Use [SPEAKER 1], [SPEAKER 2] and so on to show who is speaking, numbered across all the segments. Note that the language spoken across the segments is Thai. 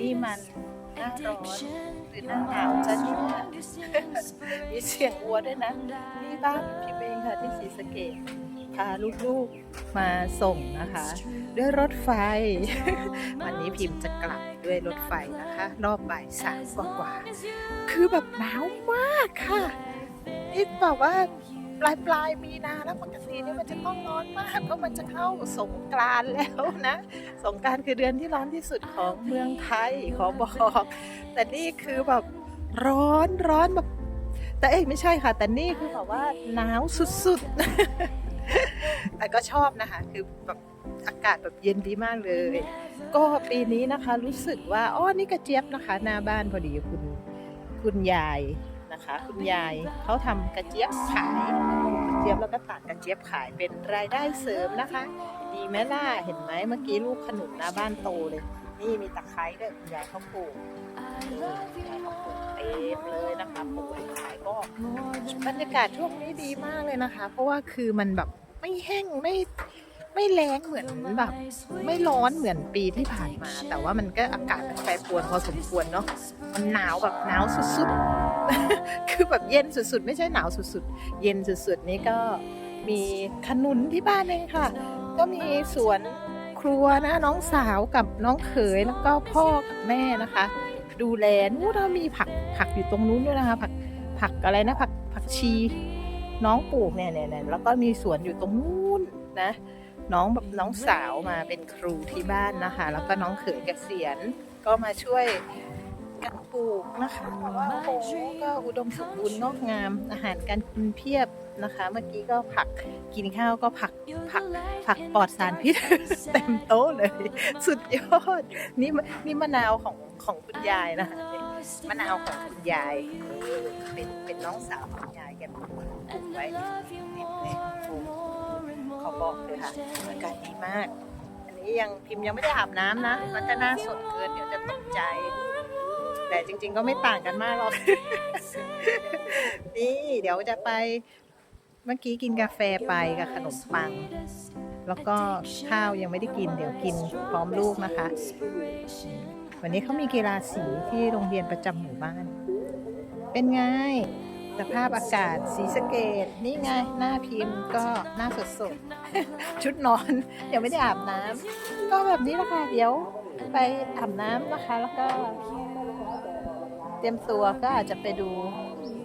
[SPEAKER 1] นี่มันหน้าร้อนหรือหน้าหนาวจะเนี่ยมีเสียงวัวด้วยนะ นี่บ้านพี่เบงค่ะที่ศรีสะเกษพาลูกๆมาส่งนะคะ ด้วยรถไฟ วันนี้พิมพ์จะกลับด้วยรถไฟนะคะ รอบบ่ายสามกว่าๆคือแบบหนาวมากค่ะนี่แบบว่า ปลายปลายๆมีนาแล้วปกตินี่มันจะต้องร้อนมากเพราะมันจะเข้าสงกรานต์แล้วนะ สงกรารคือเดือนที่ร้อนที่สุดของเมืองไทยขอบอก แต่นี่คือแบบร้อนร้อนแบบ แต่เอ้ยไม่ใช่ค่ะ แต่นี่คือแบบว่าหนาวสุดๆ แต่ก็ชอบนะคะ คือแบบอากาศแบบเย็นดีมากเลย ก็ปีนี้นะคะรู้สึกว่าอ้อนี่กระเจี๊ยบนะคะ หน้าบ้านพอดีคุณคุณยาย นะคะ คุณยายเขาทำกระเจี๊ยบขายกระเจี๊ยบแล้วก็ตัดกระเจี๊ยบขายเป็นรายได้เสริมนะคะ ดีไหมล่ะเห็นไหมเมื่อกี้ลูกขนุนหน้าบ้านโตเลย นี่มีตะไคร้ด้วยคุณยายเขาปลูกคุณยายเขาปลูกเต็มเลยนะคะปลูกขายก็บรรยากาศช่วงนี้ดีมากเลยนะคะ เพราะว่าคือมันแบบไม่แห้งไม่ไม่แรงเหมือนแบบไม่ร้อนเหมือนปีที่ผ่านมา แต่ว่ามันก็อากาศมันแปรปรวนพอสมควรเนาะมันหนาวแบบหนาวสุดๆ คือแบบเย็นสุดๆ ไม่ใช่หนาวสุดๆ เย็นสุดๆ นี่ก็มีขนุนที่บ้านเองค่ะ ก็มีสวนครัวนะน้องสาวกับน้องเขยแล้วก็พ่อกับแม่นะคะ ดูแลนู้นเรามีผักผักอยู่ตรงนู้นด้วยนะคะ ผักผักอะไรนะผักผักชีน้องปลูกเนี่ยเนี่ยเนี่ยแล้วก็มีสวนอยู่ตรงนู้นนะ น้องแบบน้องสาวมาเป็นครูที่บ้านนะคะ แล้วก็น้องเขยเกษียณก็มาช่วย กันปลูกนะคะแต่ว่าโอ้โหก็อุดมสมบูรณ์งอกงาม อาหารการกินเพียบนะคะ เมื่อกี้ก็ผักกินข้าวก็ผักผักผักปลอดสารพิษเต็มโต๊ะเลย สุดยอด นี่นี่มะนาวของของคุณยายนะคะมะนาวของคุณยายเป็นเป็นน้องสาวของยายแกปลูกปลูกไว้นี่นี่ปลูกขอบอกเลยค่ะอากาศดีมาก อันนี้ยังพิมพ์ยังไม่ได้อาบน้ำนะ มันจะน่าสดเกินเดี๋ยวจะตกใจ แต่จริง ๆ ก็ไม่ต่างกันมากหรอก นี่เดี๋ยวจะไปเมื่อกี้กินกาแฟไปกับขนมปัง แล้วก็ข้าวยังไม่ได้กิน เดี๋ยวกินพร้อมลูกนะคะ วันนี้เขามีกีฬาสีที่โรงเรียนประจำหมู่บ้าน เป็นไงสภาพอากาศสีสเกตนี่ไง หน้าพิมพ์ก็หน้าสดสดๆชุดนอนยังไม่ได้อาบน้ำก็แบบนี้แหละค่ะเดี๋ยวไปอาบน้ำนะคะแล้วก็ เตรียมตัวก็อาจจะไปดู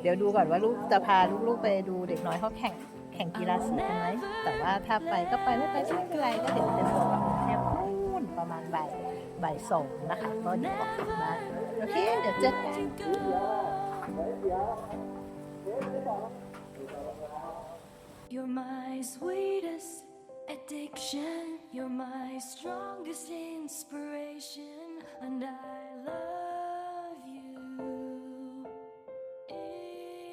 [SPEAKER 1] เดี๋ยวดูก่อนว่าลูกจะพาลูกๆไปดูเด็กน้อยเขาแข่งแข่งกีฬาสีกันไหมแต่ว่าถ้าไปก็ไปไม่ไปก็ไม่เป็นไรก็เดี๋ยวเตรียมตัวกลับกรุงเทพนู่นประมาณบ่ายบ่ายสองนะคะก็เดี๋ยวออกกลับบ้าโอเคเดี๋ยวเจอกัน
[SPEAKER 2] addiction. You're my strongest inspiration.